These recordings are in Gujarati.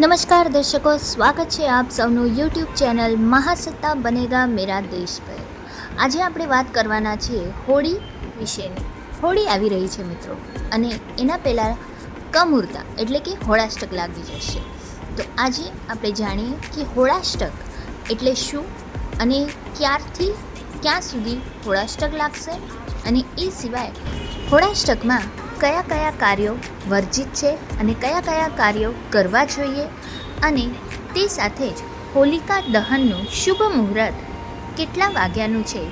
નમસ્કાર દર્શકો, સ્વાગત છે આપ સૌનું યુટ્યુબ ચેનલ મહાસત્તા બનેગા મેરા દેશ પર. આજે આપણે વાત કરવાના છીએ હોળી વિશેની. હોળી આવી રહી છે મિત્રો, અને એના પહેલાં કમુરતા એટલે કે હોળાષ્ટક લાગી જશે. તો આજે આપણે જાણીએ કે હોળાષ્ટક એટલે શું અને ક્યારથી ક્યાં સુધી હોળાષ્ટક લાગશે અને એ સિવાય હોળાષ્ટકમાં કયા કયા કાર્યો વર્જિત છે અને કયા કયા કાર્યો કરવા જોઈએ અને તે સાથે જ હોલિકા દહનનું શુભ મુહૂર્ત કેટલા વાગ્યાનું છે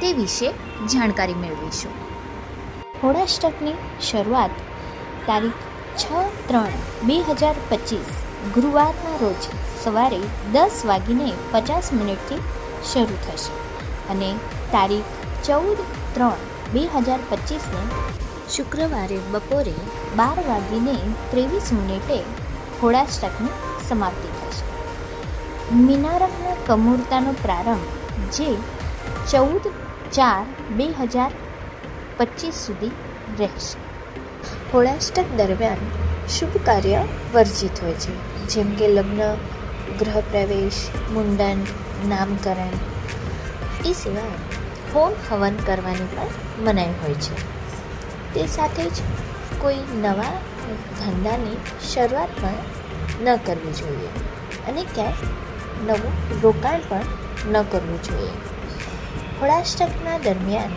તે વિશે જાણકારી મેળવીશું. હોળાષ્ટકની શરૂઆત તારીખ છ ત્રણ બે હજાર પચીસ ગુરુવારના રોજ સવારે દસ વાગીને પચાસ મિનિટથી શરૂ થશે અને તારીખ ચૌદ ત્રણ બે હજાર પચીસને શુક્રવારે બપોરે બાર વાગીને ત્રેવીસ મિનિટે હોળાષ્ટકની સમાપ્તિ થશે મિનારકના કમૂરતાનો પ્રારંભ જે ચૌદ ચાર બે હજાર પચીસ સુધી રહેશે. હોળાષ્ટક દરમિયાન શુભ કાર્ય વર્જિત હોય છે. જેમ કે લગ્ન ગૃહપ્રવેશ મુંડન, નામકરણ. એ સિવાય હોમ હવન કરવાની પણ મનાઈ હોય છે. તે સાથે જ કોઈ નવા ધંધાની શરૂઆત પણ ન કરવી જોઈએ અને ક્યાંય નવું રોકાણ પણ ન કરવું જોઈએ. હોળાષ્ટકના દરમિયાન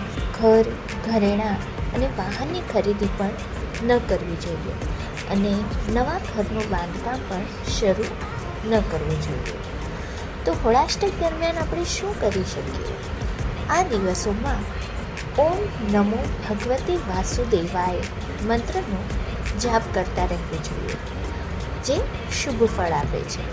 ઘર, ઘરેણાં અને વાહનની ખરીદી પણ ન કરવી જોઈએ અને નવા ઘરનું બાંધકામ પણ શરૂ ન કરવું જોઈએ. તો હોળાષ્ટક દરમિયાન આપણે શું કરી શકીએ? આ દિવસોમાં ઓમ નમો ભગવતી વાસુદેવાય મંત્રનો જાપ કરતા રહેવું જોઈએ, જે શુભ ફળ આપે છે.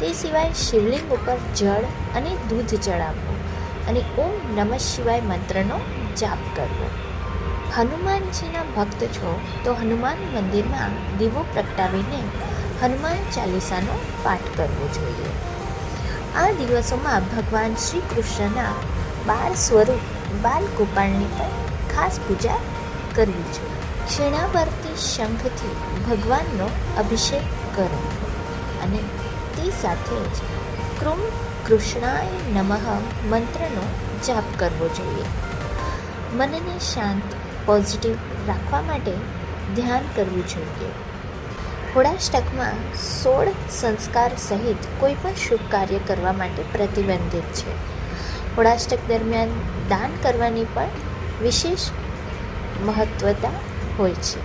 તે સિવાય શિવલિંગ ઉપર જળ અને દૂધ ચડાવવું અને ઓમ નમઃ શિવાય મંત્રનો જાપ કરવો. હનુમાનજીના ભક્ત છો તો હનુમાન મંદિરમાં દીવો પ્રગટાવીને હનુમાન ચાલીસાનો પાઠ કરવો જોઈએ. આ દિવસોમાં ભગવાન શ્રી કૃષ્ણના બાળ સ્વરૂપ બાલ ગોપાળની પણ ખાસ પૂજા કરવી જોઈએ ક્ષીણાવર્તી શંખથી ભગવાનનો અભિષેક કરો. અને તે સાથે જ કૃમ કૃષ્ણાય નમઃ મંત્રનો જાપ કરવો જોઈએ. મનને શાંત, પોઝિટિવ રાખવા માટે ધ્યાન કરવું જોઈએ. હોળાષ્ટકમાં સોળ સંસ્કાર સહિત કોઈ પણ શુભ કાર્ય કરવા માટે પ્રતિબંધિત છે. હોળાષ્ટક દરમિયાન દાન કરવાની પણ વિશેષ મહત્વતા હોય છે.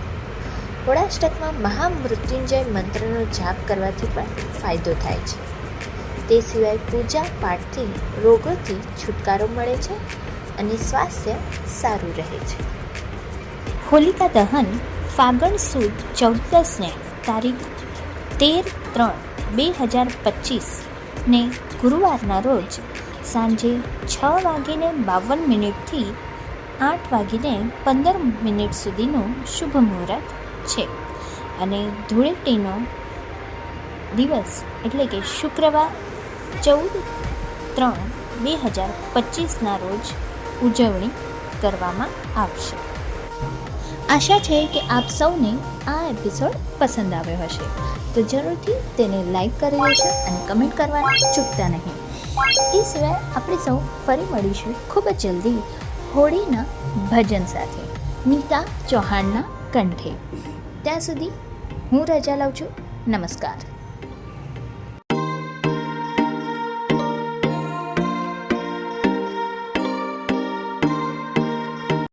હોળાષ્ટકમાં મહામૃત્યુંજય મંત્રનો જાપ કરવાથી પણ ફાયદો થાય છે. તે સિવાય પૂજા પાઠથી રોગોથી છુટકારો મળે છે અને સ્વાસ્થ્ય સારું રહે છે. હોલિકા દહન ફાગણ સુદ ચૌદસને તારીખ તેર ત્રણ બે હજાર પચીસને ગુરુવારના રોજ સાંજે છ વાગીને બાવન મિનિટથી આઠ વાગીને પંદર મિનિટ સુધીનું શુભ મુહૂર્ત છે. અને ધૂળેટીનો દિવસ એટલે કે શુક્રવાર ચૌદ ત્રણ બે હજાર પચીસના રોજ ઉજવણી કરવામાં આવશે. આશા છે કે આપ સૌને આ એપિસોડ પસંદ આવ્યો હશે. તો જરૂરથી તેને લાઈક કરી લેશો અને કમેન્ટ કરવાનું ચૂકતા નહીં. એ સિવાય આપણે સૌ ફરી મળીશું ખૂબ જ જલ્દી હોળીના ભજન સાથે, નીતા ચૌહાણના કંઠે. ત્યાં સુધી હું રજા લઉં છું. નમસ્કાર.